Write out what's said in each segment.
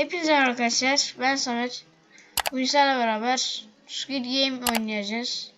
Hepinize arkadaşlar. Ben Samet. Bugün sizlerle beraber Squid Game oynayacağız.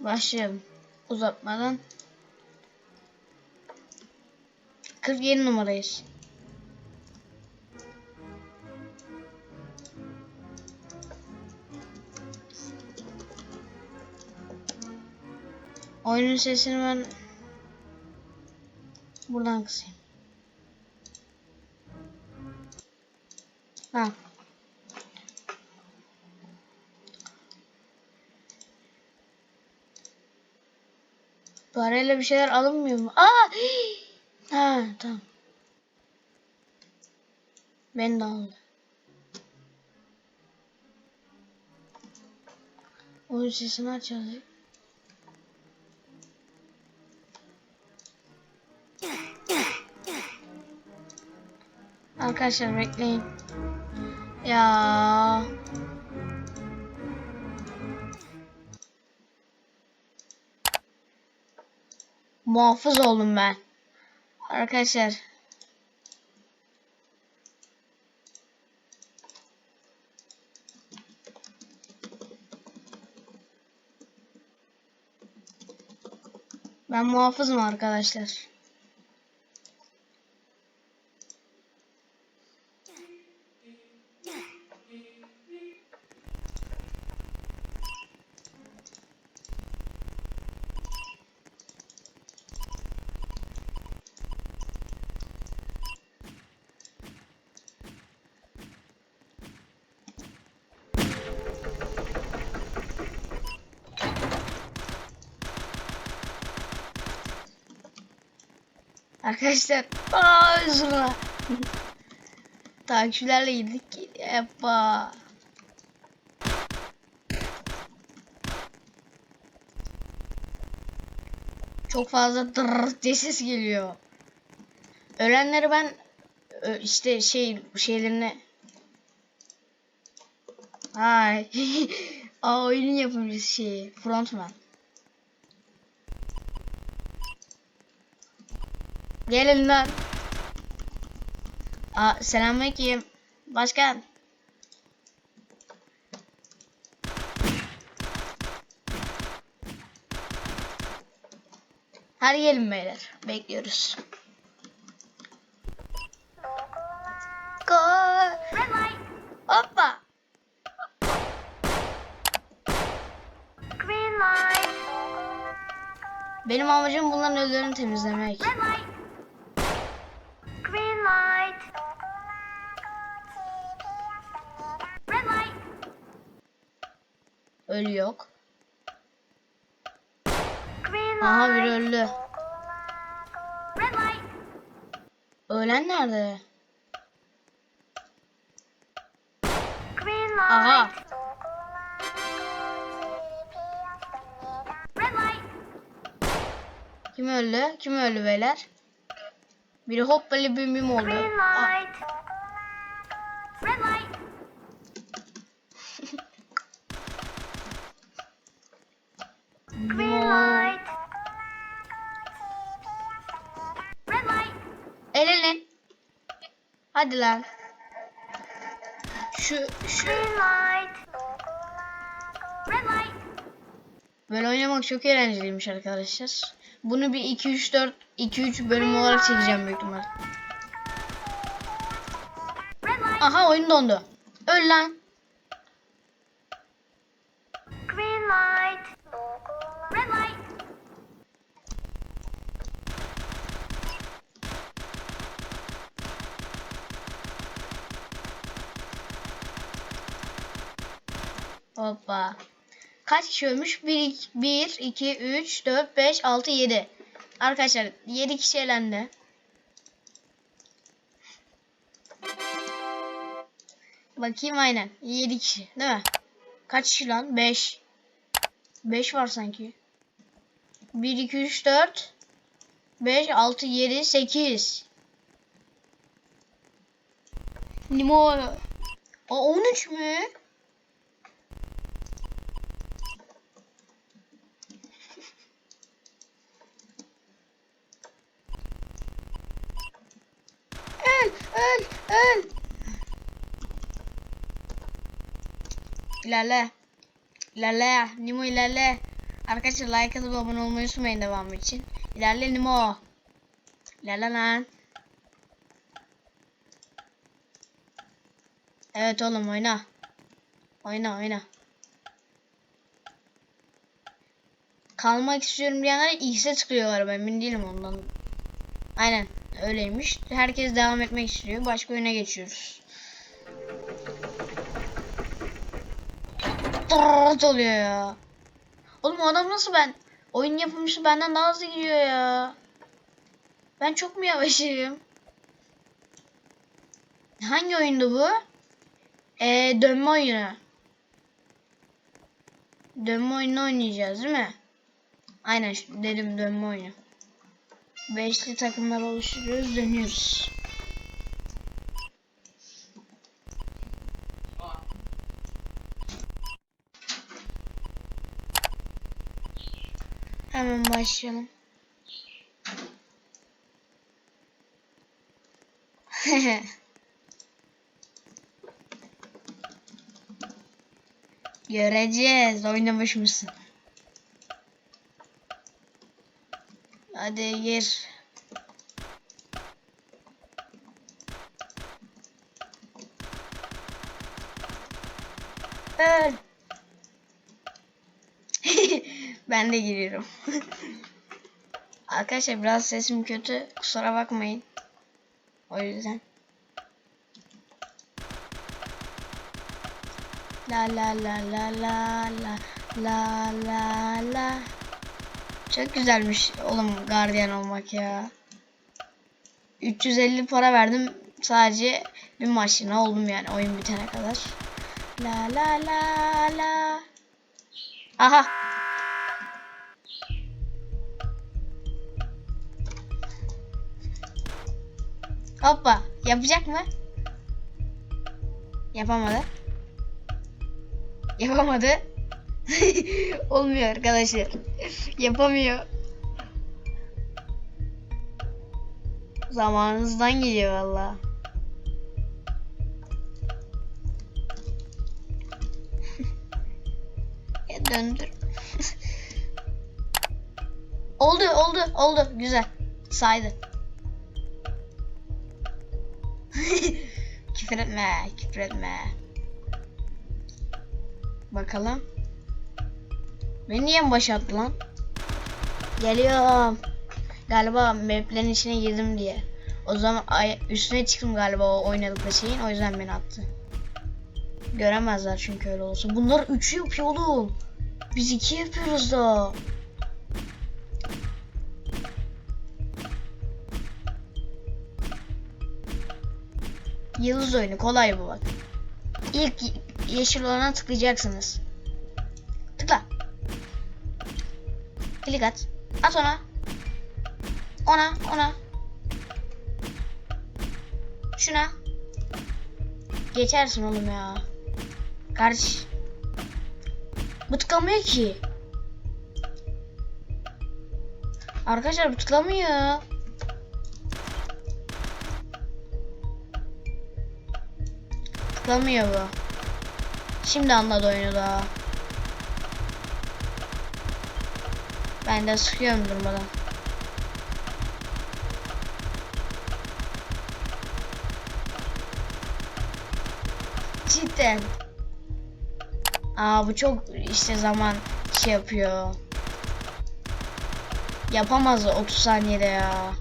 Başlayalım. Uzatmadan. 47 numarayız. Oyunun sesini ben buradan kısayım. Ha. Parayla bir şeyler alınmıyor mu? Aa! Ha, tamam. Ben de aldı. Oyun sesini açacağız. Arkadaşlar bekleyin. Ya. Muhafız oldum ben. Arkadaşlar. Ben muhafızım arkadaşlar. Arkadaşlar aa üzülme. Takipçilerle girdik. Yapma. Çok fazla dırr diye ses geliyor. Ölenleri ben işte şey şeylerini Ay. Aa oyunun yapımcısı şey frontman. Gelin lan. Aa, selamünaleyküm. Başkan. Hadi gelin beyler. Bekliyoruz. Go. Hoppa. Green light, Benim amacım bunların ölülerini temizlemek. Ölü yok. Aha biri öldü. Ölen nerede? Aha. Kim öldü? Kim öldü beyler? Biri hoppali bim bim oldu. green Aa, light. Red light, Hadi lan. Şu şu böyle oynamak çok eğlenceliymiş arkadaşlar. Bunu bir 2 3 4 2 3 bölüm olarak çekeceğim büyük ihtimal. Aha oyun dondu. Öl lan. green light. Red light, Hoppa. Kaç kişi ölmüş? 1 1 2 3 4 5 6 7. Arkadaşlar 7 kişi elendi. Bakayım aynen. 7 kişi değil mi? Kaç kişi lan? 5. 5 var sanki. 1 2 3 4 5 6 7 8. Limon. O 13 mü? öl öl öl. İlerle. İlerle. Nimo ilerle. Arkadaşlar like atıp abone olmayı unutmayın devamı için. İlerle Nimo. İlerle lan. Evet oğlum oyna. Oyna oyna. Kalmak istiyorum diyenler X'e tıklıyorlar ben emin değilim ondan. Aynen öyleymiş. Herkes devam etmek istiyor. Başka oyuna geçiyoruz. Tırırt oluyor ya. Oğlum adam nasıl ben? Oyun yapımcısı benden daha hızlı gidiyor ya. Ben çok mu yavaşım? Hangi oyundu bu? Ee, dönme oyunu. Dönme oyunu oynayacağız değil mi? Aynen dedim dönme oyunu. Beşli takımlar oluşturuyoruz dönüyoruz. Hemen başlayalım. Göreceğiz. Oynamış mısın? Hadi gir. Öl. ben de giriyorum. Arkadaşlar biraz sesim kötü. Kusura bakmayın. O yüzden. La la la la la la la la la. Çok güzelmiş oğlum gardiyan olmak ya. 350 para verdim sadece bir maçına oldum yani oyun bitene kadar. La la la la. Aha. Hoppa. Yapacak mı? Yapamadı. Yapamadı. Olmuyor arkadaşlar. Yapamıyor. Zamanınızdan geliyor valla. ya döndür. oldu oldu oldu güzel. Saydı. küfür etme küfür etme. Bakalım. Beni niye mi başlattı lan? Geliyorum. Galiba maplerin içine girdim diye. O zaman ay üstüne çıktım galiba o oynadıkları şeyin. O yüzden beni attı. Göremezler çünkü öyle olsa. Bunlar 3 yapıyor oğlum. Biz 2 yapıyoruz da. Yıldız oyunu kolay bu bak. İlk yeşil olana tıklayacaksınız. Klik at. At ona. Ona, ona. Şuna. Geçersin oğlum ya. Kardeş. Bu tıklamıyor ki. Arkadaşlar bu tıklamıyor. Tıklamıyor bu. Şimdi anladı oyunu da. Ben de sıkıyorum durmadan. Cidden. Aa bu çok işte zaman şey yapıyor. Yapamaz 30 saniyede ya.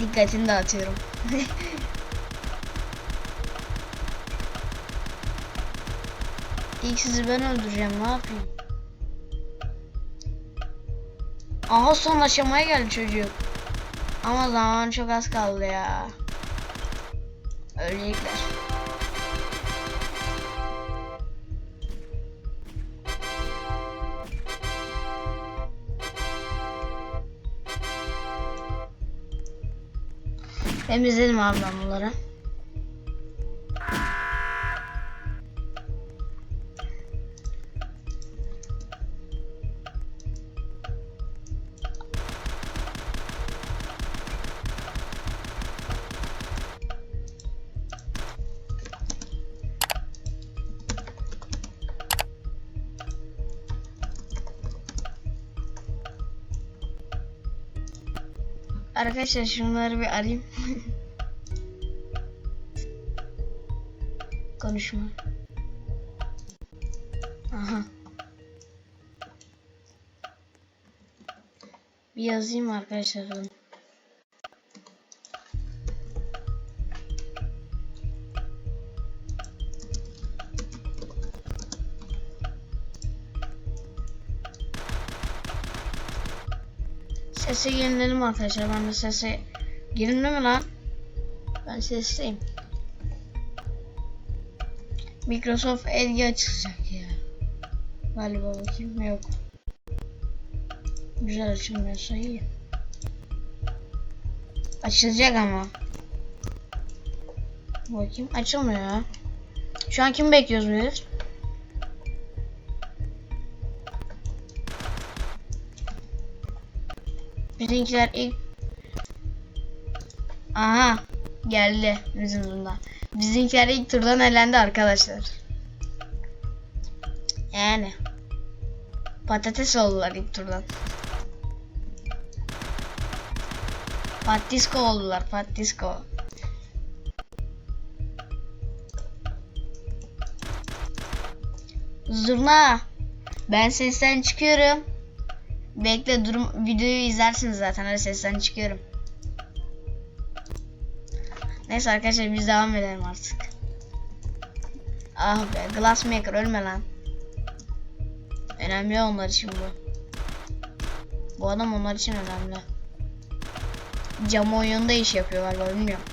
Dikkatini dağıtıyorum. İlk sizi ben öldüreceğim ne yapayım? Aha son aşamaya geldi çocuk. Ama zaman çok az kaldı ya. Ölecekler. Temizledim abi ben bunları. Arkadaşlar şunları bir arayayım. Konuşma. Aha. Bir yazayım arkadaşlar. Sese yenilelim arkadaşlar. Ben de sese girilme mi lan? Ben sesteyim. Microsoft Edge açılacak ya. Galiba bakayım yok. Güzel açılmıyorsa iyi. Açılacak ama. Bakayım açılmıyor. Şu an kim bekliyoruz biz? Bizimkiler ilk... Aha geldi bizim bunda. Bizimkiler ilk turdan elendi arkadaşlar. Yani. Patates oldular ilk turdan. Patisko oldular patisko. Zurna. Ben sesten çıkıyorum. Bekle durum videoyu izlersiniz zaten hadi sesten çıkıyorum. Neyse arkadaşlar biz devam edelim artık. Ah be Glassmaker ölme lan. Önemli onlar için bu. Bu adam onlar için önemli. Cam oyununda iş yapıyor galiba bilmiyorum.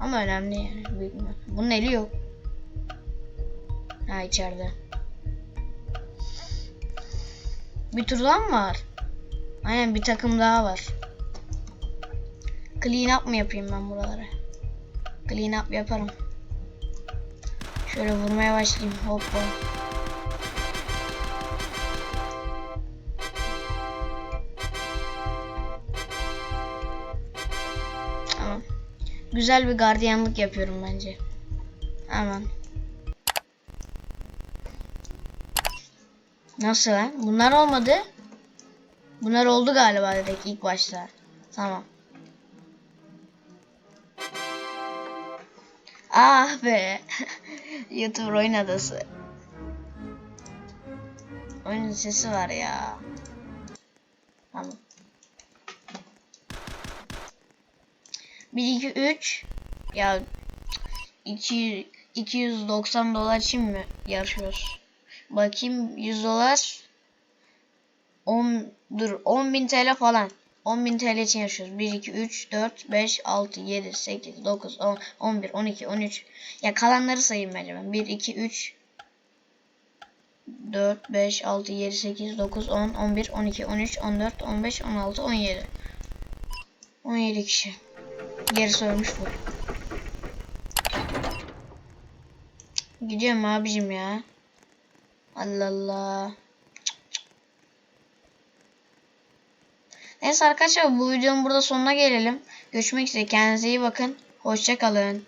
Ama önemli yani. Bilmiyorum. Bunun eli yok. Ha içeride. Bir tur daha mı var? Aynen bir takım daha var. Clean up mı yapayım ben buraları? Clean up yaparım. Şöyle vurmaya başlayayım. Hoppa. Tamam. Güzel bir gardiyanlık yapıyorum bence. Hemen. Nasıl lan? Bunlar olmadı. Bunlar oldu galiba direkt ilk başta. Tamam. Ah be. YouTube oyun adası. Oyunun sesi var ya. Tamam. 1 2 3 ya 2 290 dolar için mi yarışıyoruz? Bakayım 100 dolar 10 dur 10.000 TL falan. 10.000 TL için yaşıyoruz. 1, 2, 3, 4, 5, 6, 7, 8, 9, 10, 11, 12, 13. Ya kalanları sayayım bence ben. 1, 2, 3, 4, 5, 6, 7, 8, 9, 10, 11, 12, 13, 14, 15, 16, 17. 17 kişi. Gerisi ölmüş bu. Gidiyorum abicim ya. Allah Allah. Neyse arkadaşlar bu videonun burada sonuna gelelim. Görüşmek üzere. Kendinize iyi bakın. Hoşça kalın.